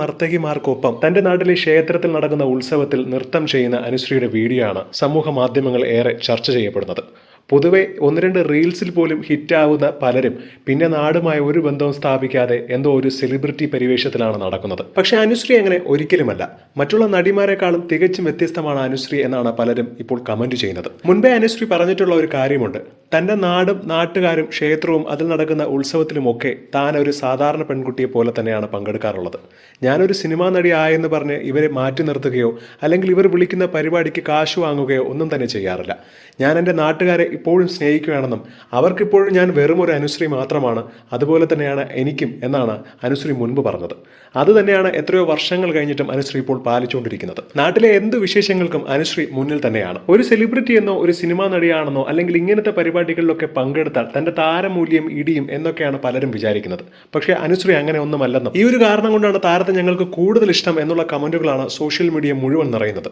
നർത്തകിമാർക്കൊപ്പം തന്റെ നാട്ടിലെ ക്ഷേത്രത്തിൽ നടക്കുന്ന ഉത്സവത്തിൽ നൃത്തം ചെയ്യുന്ന അനുശ്രീയുടെ വീഡിയോ ആണ് സമൂഹ മാധ്യമങ്ങൾ ഏറെ ചർച്ച ചെയ്യപ്പെടുന്നത്. പൊതുവെ ഒന്ന് രണ്ട് റീൽസിൽ പോലും ഹിറ്റാവുന്ന പലരും പിന്നെ നാടുമായി ഒരു ബന്ധവും സ്ഥാപിക്കാതെ എന്തോ ഒരു സെലിബ്രിറ്റി പരിവേഷത്തിലാണ് നടക്കുന്നത്. പക്ഷേ അനുശ്രീ അങ്ങനെ ഒരിക്കലുമല്ല. മറ്റുള്ള നടിമാരെക്കാളും തികച്ചും വ്യത്യസ്തമാണ് അനുശ്രീ എന്നാണ് പലരും ഇപ്പോൾ കമന്റ് ചെയ്യുന്നത്. മുൻപേ അനുശ്രീ പറഞ്ഞിട്ടുള്ള ഒരു കാര്യമുണ്ട്. തന്റെ നാടും നാട്ടുകാരും ക്ഷേത്രവും അതിൽ നടക്കുന്ന ഉത്സവത്തിലുമൊക്കെ താൻ ഒരു സാധാരണ പെൺകുട്ടിയെ പോലെ തന്നെയാണ് പങ്കെടുക്കാറുള്ളത്. ഞാനൊരു സിനിമാ നടി ആയെന്ന് പറഞ്ഞ് ഇവരെ മാറ്റി നിർത്തുകയോ അല്ലെങ്കിൽ ഇവർ വിളിക്കുന്ന പരിപാടിക്ക് കാശ് വാങ്ങുകയോ ഒന്നും തന്നെ ചെയ്യാറില്ല. ഞാൻ എന്റെ നാട്ടുകാരെ ഇപ്പോഴും സ്നേഹിക്കുകയാണെന്നും അവർക്കിപ്പോഴും ഞാൻ വെറും ഒരു അനുശ്രീ മാത്രമാണ് അതുപോലെ തന്നെയാണ് എനിക്കും എന്നാണ് അനുശ്രീ മുൻപ് പറഞ്ഞത്. അത് തന്നെയാണ് എത്രയോ വർഷങ്ങൾ കഴിഞ്ഞിട്ടും അനുശ്രീ ഇപ്പോൾ പാലിച്ചുകൊണ്ടിരിക്കുന്നത്. നാട്ടിലെ എന്ത് വിശേഷങ്ങൾക്കും അനുശ്രീ മുന്നിൽ തന്നെയാണ്. ഒരു സെലിബ്രിറ്റി എന്നോ ഒരു സിനിമാ നടിയാണെന്നോ അല്ലെങ്കിൽ ഇങ്ങനത്തെ പരിപാടികളിലൊക്കെ പങ്കെടുത്താൽ തന്റെ താരമൂല്യം ഇടിയും എന്നൊക്കെയാണ് പലരും വിചാരിക്കുന്നത്. പക്ഷേ അനുശ്രീ അങ്ങനെ ഒന്നുമല്ലെന്നും ഈ ഒരു കാരണം കൊണ്ടാണ് താരത്തെ ഞങ്ങൾക്ക് കൂടുതൽ ഇഷ്ടം എന്നുള്ള കമന്റുകളാണ് സോഷ്യൽ മീഡിയ മുഴുവൻ നിറയുന്നത്.